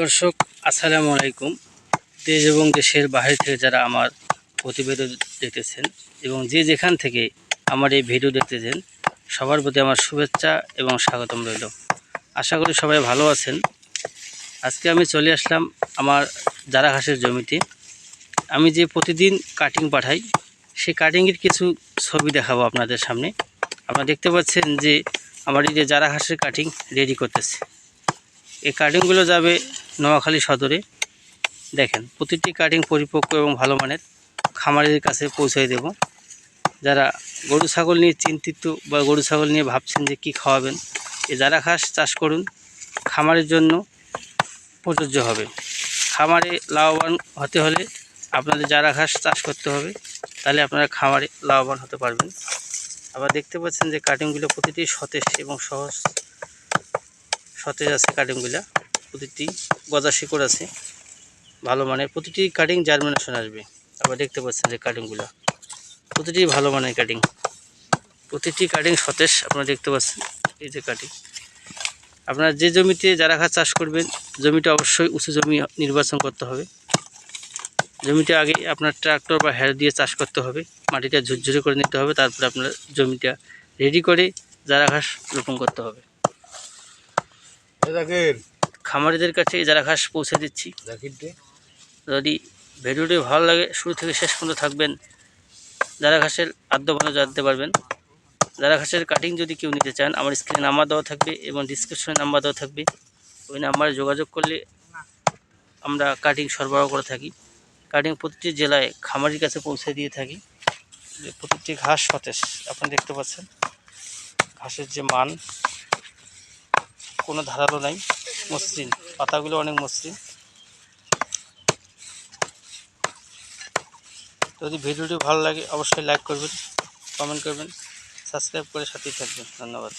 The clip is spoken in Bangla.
দর্শক, আসসালামু আলাইকুম। দেশ এবং দেশের বাইরে থেকে যারা আমার প্রতিবেদন দেখতেছেন এবং যে যেখান থেকে আমার এই ভিডিও দেখতেছেন, সবার প্রতি আমার শুভেচ্ছা এবং স্বাগতম রইল। আশা করি সবাই ভালো আছেন। আজকে আমি চলে আসলাম আমার জারা ঘাসের জমিতে। আমি যে প্রতিদিন কাটিং পাঠাই, সেই কাটিংয়ের কিছু ছবি দেখাবো আপনাদের সামনে। আপনারা দেখতে পাচ্ছেন যে আমার এই যে জারা ঘাসের কাটিং রেডি করতেছে। এই কাটিংগুলো যাবে নোয়াখালী সদরে। দেখেন, প্রতিটি কাটিং পরিপক্ক এবং ভালো মানের খামারের কাছে পৌঁছে দেব। যারা গরু, ছাগল নিয়ে চিন্তিত বা গরু, ছাগল নিয়ে ভাবছেন যে কি খাওয়াবেন, এ যারা ঘাস চাষ করুন, খামারের জন্য প্রযোজ্য হবে। খামারে লাভবান হতে হলে আপনাদের যারা ঘাস চাষ করতে হবে, তাহলে আপনারা খামারে লাভবান হতে পারবেন। আবার দেখতে পাচ্ছেন যে কাটিংগুলো প্রতিটি সতেজ এবং সহজ, সতেজ আছে কাটিংগুলা প্রতিটি গজা শিকড় আছে, ভালো মানের। প্রতিটি কাটিং জার্মিনেশন আসবে। আবার দেখতে পাচ্ছেন যে কাটিংগুলো প্রতিটি ভালো মানের কাটিং প্রতিটি কাটিং সতেজ, আপনারা দেখতে পাচ্ছেন এই যে কাটিং আপনারা যে জমিতে যারা ঘাস চাষ করবেন, জমিটা অবশ্যই উঁচু জমি নির্বাচন করতে হবে। জমিটা আগে আপনার ট্রাক্টর বা হ্যার দিয়ে চাষ করতে হবে। মাটিটা ঝুরঝুরে করে নিতে হবে। তারপরে আপনার জমিটা রেডি করে যারা ঘাস রোপণ করতে হবে। খামারিদের কাছে যারা ঘাস পৌঁছে দিচ্ছি যদি ভিডিওটি ভালো লাগে শুরু থেকে শেষ পর্যন্ত থাকবেন। যারা ঘাসের আদ্য ভালো জানতে পারবেন যারা ঘাসের কাটিং যদি কেউ নিতে চান আমার স্ক্রিনে নাম্বার দেওয়া থাকবে এবং ডিসক্রিপশনে নাম্বার দেওয়া থাকবে। ওই নাম্বারে যোগাযোগ করলে আমরা কাটিং সরবরাহ করে থাকি। কাটিং প্রতিটি জেলায় খামারির কাছে পৌঁছে দিয়ে থাকি। প্রতিটি ঘাস সতেজ আপনি দেখতে পাচ্ছেন। ঘাসের যে মান কোনো ধারালো নাই। মসৃণ, পাতাগুলো অনেক মসৃণ। যদি ভিডিওটি ভালো লাগে, অবশ্যই লাইক করবেন কমেন্ট করবেন সাবস্ক্রাইব করে সাথেই থাকবেন। ধন্যবাদ।